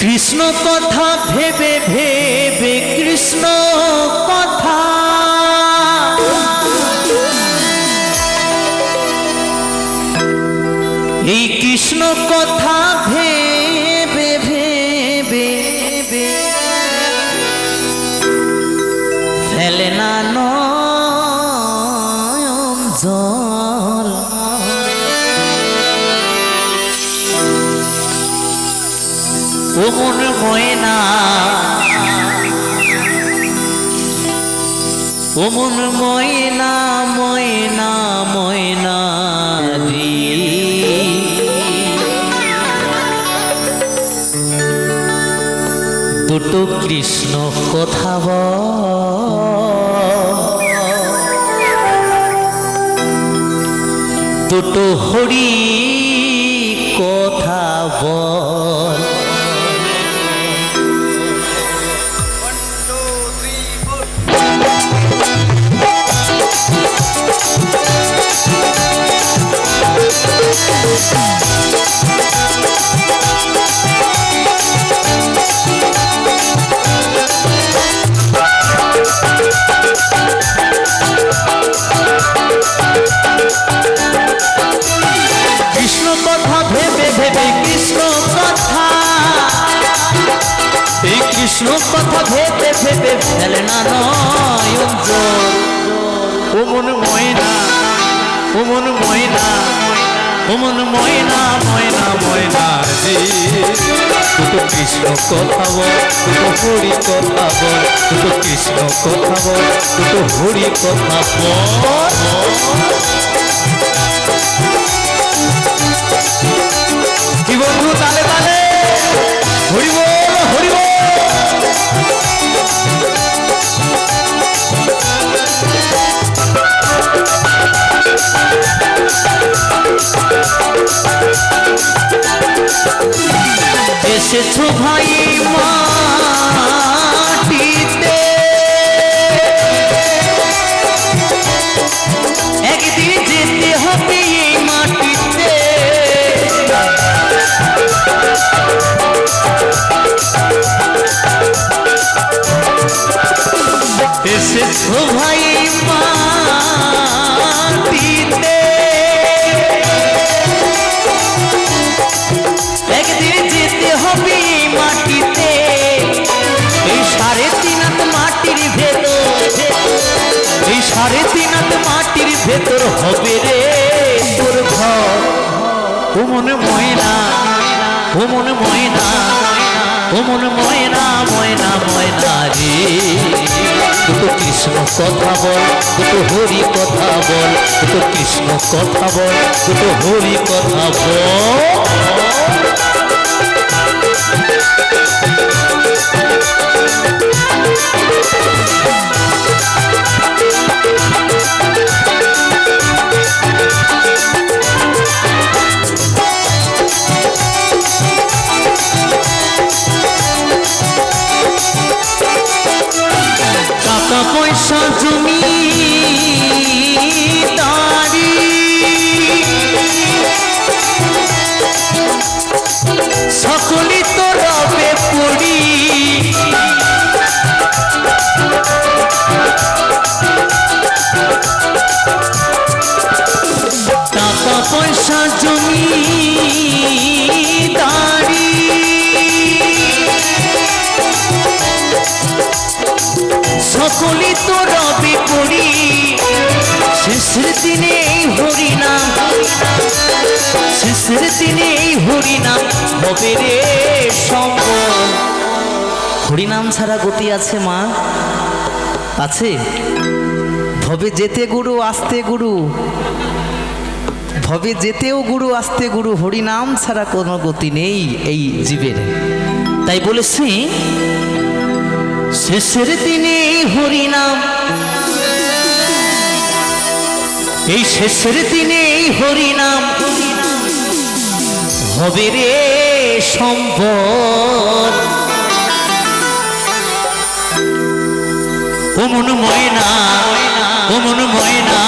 কৃষ্ণ কথা ভেবে ভেবে কৃষ্ণ কথা। এই কৃষ্ণ কথা ভেবে ও মন ময়না ও ময়না ময়না ময়না রে দুটো কৃষ্ণ কথা দুটো হরি কথা বল কৃষ্ণ কথা ভেবে ভেবে ফেলে না নয়ন জল ও মন ময়না, ও মন ময়না, ও মন ময়না ময়না ময়না রে। দুটো কৃষ্ণ কথা বল দুটো হরি কথা বল দুটো কৃষ্ণ কথা বল দুটো হরি কথা বল। এসেছ ভাই মাটিতে। একদিন যেতে হবে এই মাটিতে। এসেছ ভাই তিন হাত মাটির ভেতর হবে রে। তোর ঘর ময়না, ও মনে ময়না, ও মনে ময়না ময়না ময়না রে। দুটো কৃষ্ণ কথা বল দুটো হরি কথা বল দুটো কৃষ্ণ কথা বল দুটো হরি কথা বল। পয়সা জমি। সকলই তো রবে করি শেষের দিনে এই হরিনাম শেষের দিনে এই হরিনাম হবে রে সম্বল হরিনাম ছাড়া গতি আছে, মা? আছে? ভবে যেতে গুরু, আসতে গুরু। ভবে যেতেও গুরু, আসতে গুরু, হরিনাম ছাড়া কোনো গতি নেই এই জীবের। তাই বলেছি শেষের দিনে হরিনাম। এই শেষের দিনে হরিনাম। হবে রে সম্ভব ও মন ময়না, ও মন ময়না,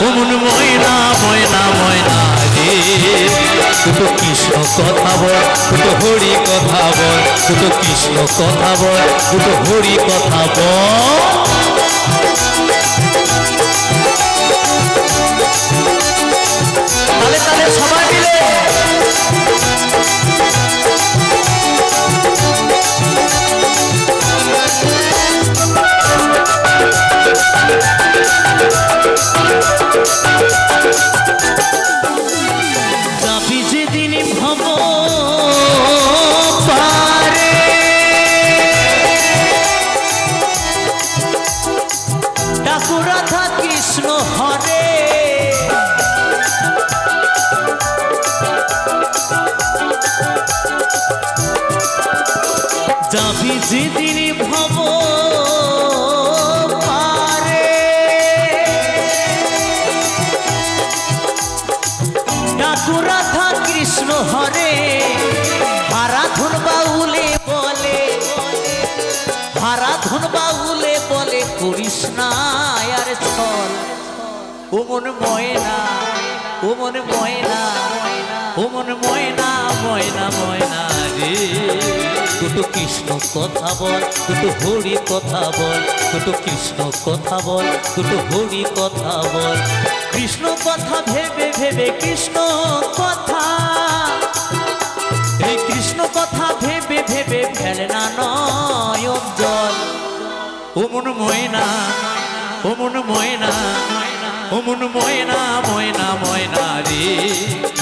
ও মন ময়না ময়না ময়না রে। দুটো কৃষ্ণ কথা বল দুটো হরি কথা বল দুটো কৃষ্ণ কথা বল দুটো হরি কথা বল। ডাকু রাধা কৃষ্ণ হরে। যাবি যেদিন মন ময়না ও ময়না ও ময়না ময়না ময়না রে। দুটো কৃষ্ণ কথা বল, দুটো হরি কথা বল, দুটো কৃষ্ণ কথা বল, দুটো হরি কথা বল। কৃষ্ণ কথা ভেবে ভেবে কৃষ্ণ কথা। এই কৃষ্ণ কথা ভেবে ভেবে ফেলে না নয়ন জল। ও মন ময়না ও মন ময়না ও মন ময়না ময়না ময়না রে।